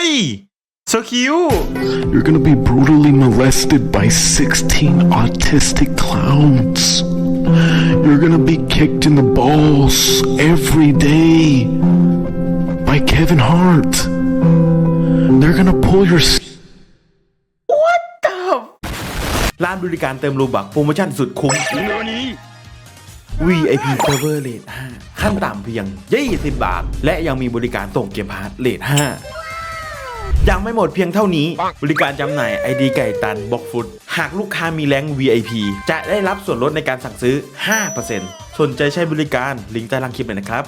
ฮ้ยโซคิว You're gonna be brutally molested by 16 autistic clowns. You're gonna be kicked in the balls every day by Kevin Hart. They're gonna pull your. s- ร้านบริการเติมรูบักโปรโมชั่นสุดคุ้ม VIP Server Rate 5ขั้นต่ำเพียง 20 บาท และยังมีบริการส่งเกมพาร์ทเลท5 ยังไม่หมดเพียงเท่านี้ บริการจำหน่าย ID ไก่ตันบ็อกฟุต หากลูกค้ามีแรงค์ VIP จะได้รับส่วนลดในการสั่งซื้อ 5%สนใจใช้บริการลิงก์ใต้ล่างคลิปเลยนะครับ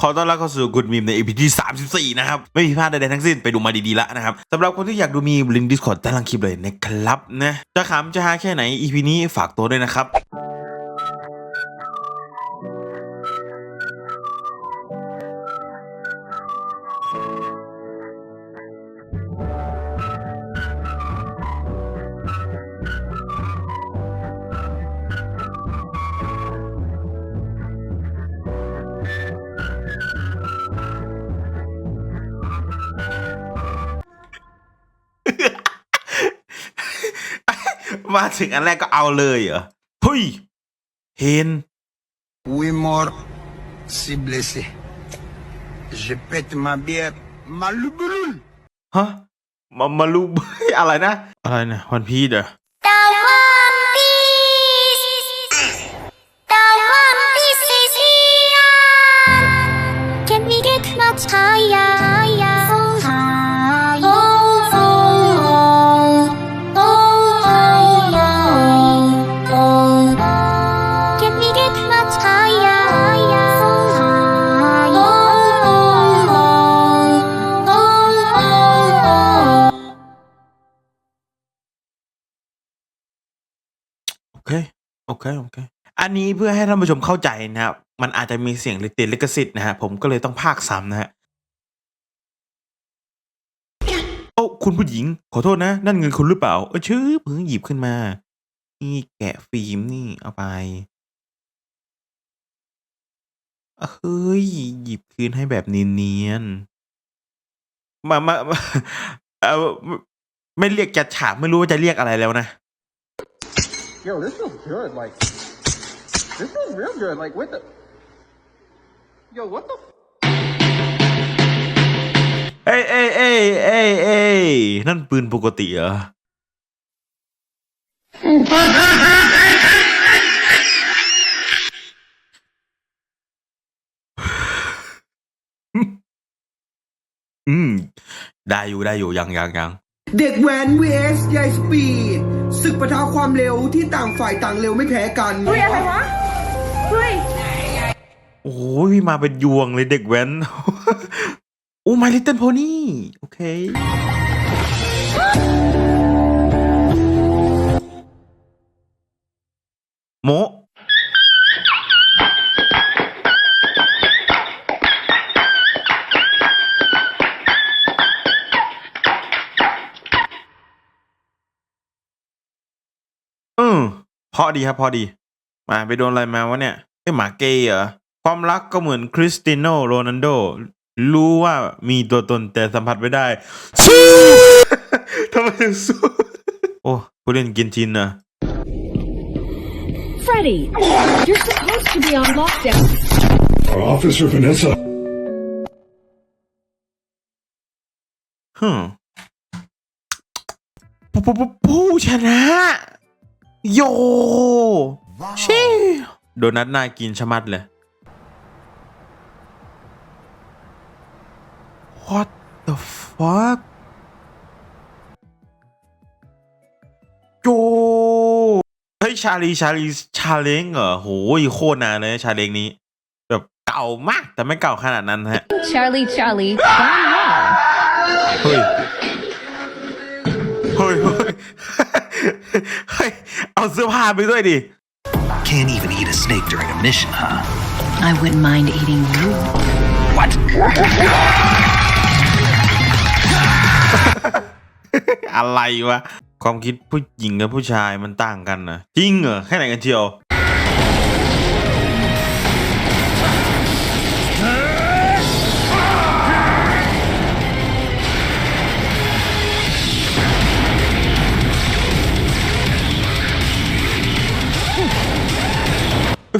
ขอต้อนรับเข้าสู่กุดมีมใน EP ที่ 34 นะครับ ไม่มีพลาดใดๆทั้งสิ้นไปดูมาดีๆแล้วนะครับสำหรับคนที่อยากดูมีลิงก์ Discord ใต้ล่างคลิปเลยนะครับนะจะขำจะฮาแค่ไหน EP นี้ฝากตัวด้วยนะครับ มาถึงอันแรกก็เอาเลยเหรอเฮ้ยเห็น Oui, mort, si blessé. Je pète ma bière, ma louboulou. ฮะมามารู้อะไรนะ อะไรนะวันพีดเหรอ The One Piece. The เค โอเค อันนี้เพื่อให้ท่านผู้ชมเข้าใจนะครับ มันอาจจะมีเสียงติดลิขสิทธิ์นะฮะ ผมก็เลยต้องพากซ้ำนะฮะ โอ้คุณผู้หญิง ขอโทษนะ นั่นเงินคุณหรือเปล่า เออชื่อเพิ่งหยิบขึ้นมา นี่แกะฟิล์มนี่เอาไป เฮ้ย หยิบคืนให้แบบเนียนๆมามามาเออไม่เรียกจัดฉากไม่รู้ว่าจะเรียกอะไรแล้วนะ Yo, this feels good. Like, this feels real good. Like, with the. Yo, what the? เอ้ยเอ้ยเอ้ยเอ้ยเอ้ยนั่นปืนปกติเหรอ อืม ได้อยู่ได้อยู่ยังยังยัง เด็กแว้น vs ยายสปีดศึกปะทะความเร็วที่ต่างฝ่ายต่างเร็วไม่แพ้กันโอ้โหพี่มาเป็นยวงเลยเด็กแว้น โอ้ My Little Pony โอเค โม พอดีครับพอดี มาไปโดนอะไรมาวะเนี่ยไอ้หมาเกย์เหรอความรักก็เหมือนคริสติโนโรนัลโดรู้ว่ามีตัวตนแต่สัมผัสไม่ได้สู้ทำไมถึงสู้โอ้ผู้เล่นกินจินนะ Freddy, you're supposed to be on lockdown. Officer Vanessa. ฮึมผู้ผู้ผู้ผู้ชนะ โยชิโดนัทน่ากินชะมัดเลย What the fuck โยเฮ้ย ชาลี ชาลี ชาเลงเหรอโหยโคตรนานเลยชาเลงนี้ แบบเก่ามาก แต่ไม่เก่าขนาดนั้นฮะ Charlie, Charlie, gone wrong. เฮ้ย เฮ้ยเฮ้ย เฮ้ย เอาเสื้อผ้าไปด้วยดิ Can't even eat a snake during a mission, huh? I wouldn't mind eating you. What? อะไรวะ ความคิดผู้หญิงกับผู้ชายมันต่างกันนะจริงเหรอแค่ไหนกันเชียว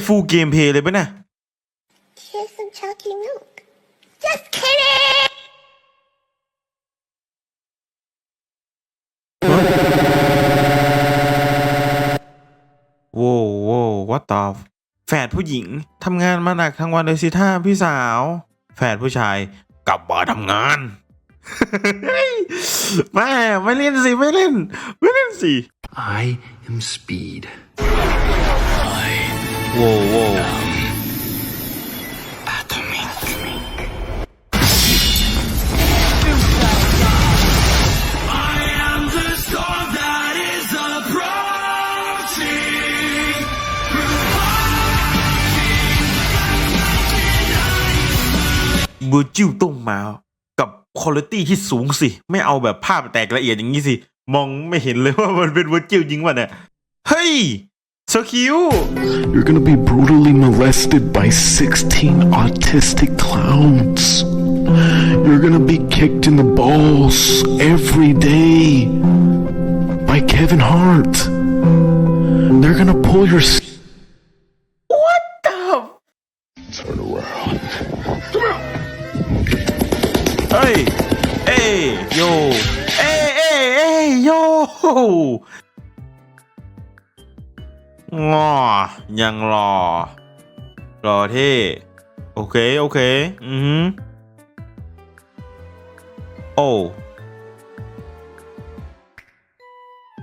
ฟูลเกมเพย์เลยปะเนี่ย Here's some chalky milk. Just kidding! โว้วโว้ววัตตอแฝดผู้หญิงทำงานมาหนักทั้งวันเลยสิท่าพี่สาว แฝดผู้ชายกลับมาทำงาน แม่ไม่เล่นสิ ไม่เล่น ไม่เล่นสิ I am speed. โว้วโว้วเวอร์จิวต้องมากับคุณภาพที่สูงสิ ไม่เอาแบบภาพแตกละเอียดอย่างนี้สิ มองไม่เห็นเลยว่ามันเป็นเวอร์จิวจริงวะเนี่ย เฮ้ย So cute! You're gonna be brutally molested by 16 autistic clowns. You're gonna be kicked in the balls every day by Kevin Hart. They're gonna pull your. What the? Turn around. Come out. Hey, hey, yo, hey, hey, hey, yo. งอยังรอ รอเท่โอเค โอเคอือหือโอ้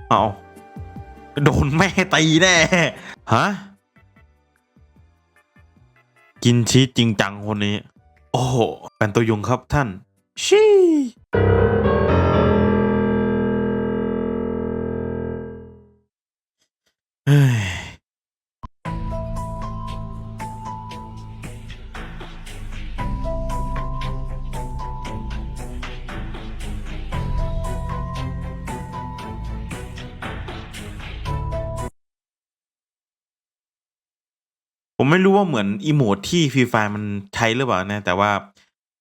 เอาโดนแม่ตีแน่ ฮะ กินชีสจริงจังคนนี้ โอ้โหเป็นตัวยงครับท่าน ชี้ ผมไม่รู้ว่าเหมือนอีโมดที่ฟรีไฟมันใช้หรือเปล่านะ แต่ว่า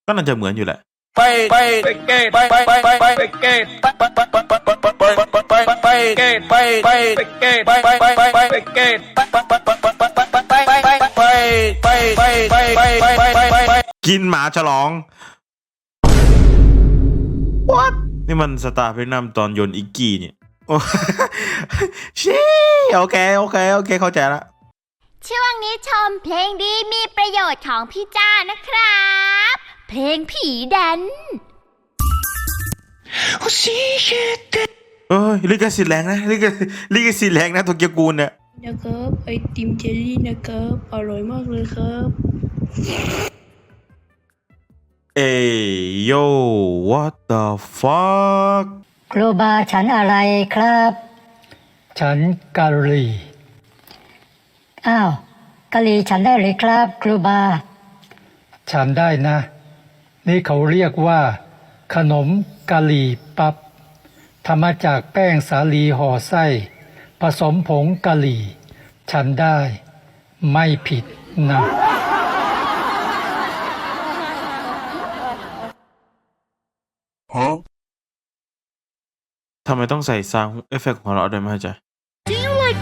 ก็น่าจะเหมือนอยู่แหละ ไปไปไปเกตไปไปไปไปไปเกตไปไปไปไปไปไปไปไปไปเกตไปไปไปเกตไปไปไปไปไปเกตไปไปไปไปไปไปไปไปไปไปไปไปไปไปไปไปไปกินหมาฉลอง What นี่มันสตาร์เพนนัมตอนโยนอิกกี้เนี่ยโอ้ชี้โอเคโอเคโอเคเข้าใจละ ช่วงนี้ชมเพลงดีมีประโยชน์ของพี่จ้านะครับ เพลงผีดันเอ้ยลิขสิทธิ์แรงนะลิขลิขสิทธิ์แรงนะโตเกียวกูลเนี่ยนะครับไอติมเจลลี่นะครับอร่อยมากเลยครับ เอ้ยโย what the fuck ครูบาฉันอะไรครับ ฉันกาลี อ้าวกะหรี่ฉันได้หรือครับ ครูบา ฉันได้นะ นี่เขาเรียกว่า ขนมกะหรี่ปับ๊บทำมาจากแป้งสาลีห่อไส้ ผสมผงกะหรี่ ฉันได้ ไม่ผิดนะทำไมต้องใส่ซาวด์เอฟเฟกต์ของเราด้วยไม่เข้าใจ Do you like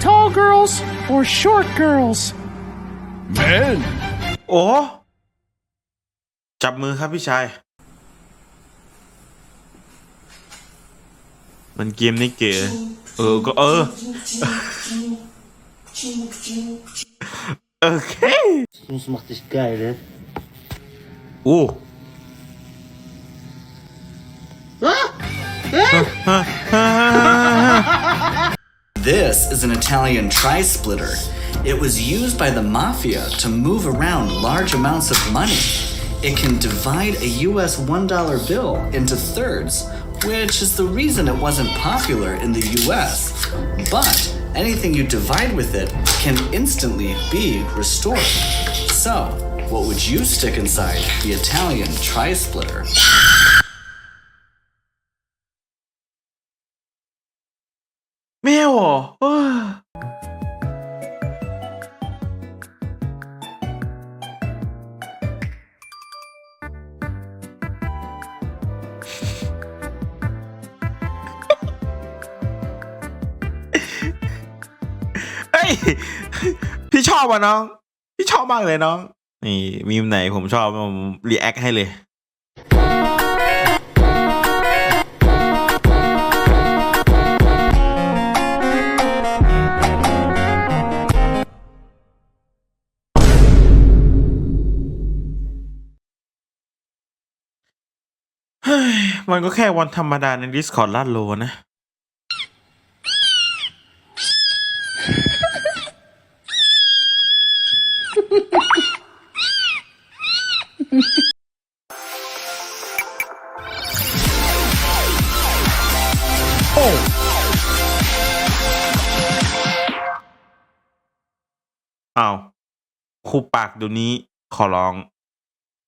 tall girls or short girls Man! โอ้ จับมือครับพี่ชาย มันเกมนี่เก๋เออ ก็เออ โอเค Das macht dich geil, ne? โอ้ This is an Italian tri splitter. It was used by the mafia to move around large amounts of money. It can divide a US $1 bill into thirds, which is the reason it wasn't popular in the US. But anything you divide with it can instantly be restored. So, what would you stick inside the Italian tri splitter? แมวเหรอเออเฮ้ยพี่ชอบอะน้อง พี่ชอบมากเลยน้อง นี่มีมไหนผมชอบผมรีแอคให้เลย มันก็แค่วันธรรมดาใน Discord ลาดโลนะ อ้เอาวครูปากเดี๋ยวนี้ขอร้อง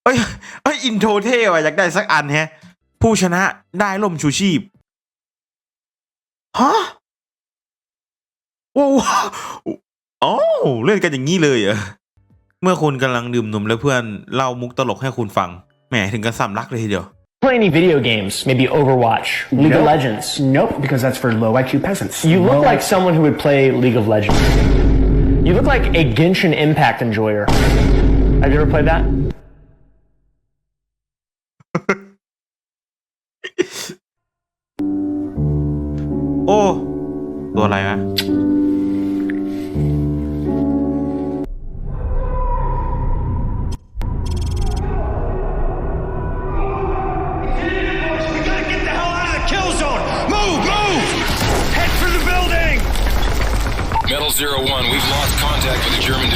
เอ้ย เอ้ย อินโทรเท่ว่ะอยากได้สักอันแฮะ ผู้ชนะได้ล่มชูชีพ ฮะโอ้โหอ๋อเล่นกันอย่างนี้เลยเหรอเมื่อคุณกำลังดื่มนมแล้วเพื่อนเล่ามุกตลกให้คุณฟัง แหมถึงกับสำลักเลยทีเดียว Play any video games, maybe Overwatch, League of Nope. Legends. Nope, because that's for low IQ peasants. You look Low like someone who would play League of Legends. You look like a Genshin Impact enjoyer. Have you ever played that?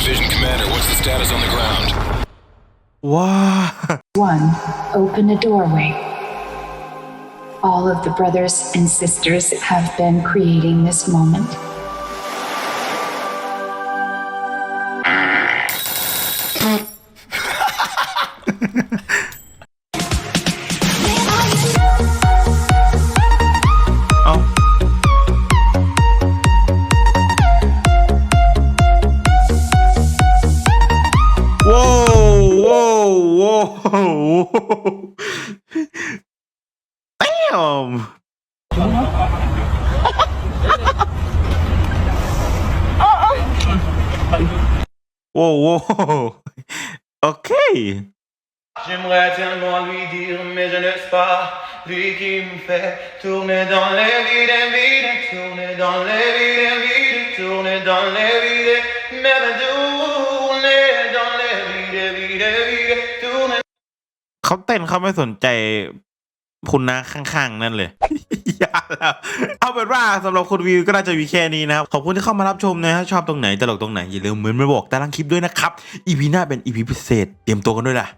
Division commander. What's the status on the ground? ว้า One, open a doorway. All of the brothers and sisters have been creating this moment. Wow. Ok. J'aimerais tellement lui dire, mais je n'ose pas. Lui qui me fait tourner dans les vides, vides, tourner dans les vides, vides, tourner dans les vides, mais tourner dans les vides, vides, vides, tourner. เขาเต้นเขาไม่สนใจคุณนะข้างๆ นั่นเลย ยาแล้วเอาเป็นว่าสำหรับคนวิวก็น่าจะมีแค่นี้นะครับ ขอบคุณที่เข้ามารับชมนะฮะชอบตรงไหนตลกตรงไหนอย่าลืมเหมือนมาบอกใต้ล่างคลิปด้วยนะครับอีพีหน้าเป็นอีพีพิเศษ เตรียมตัวกันด้วยล่ะ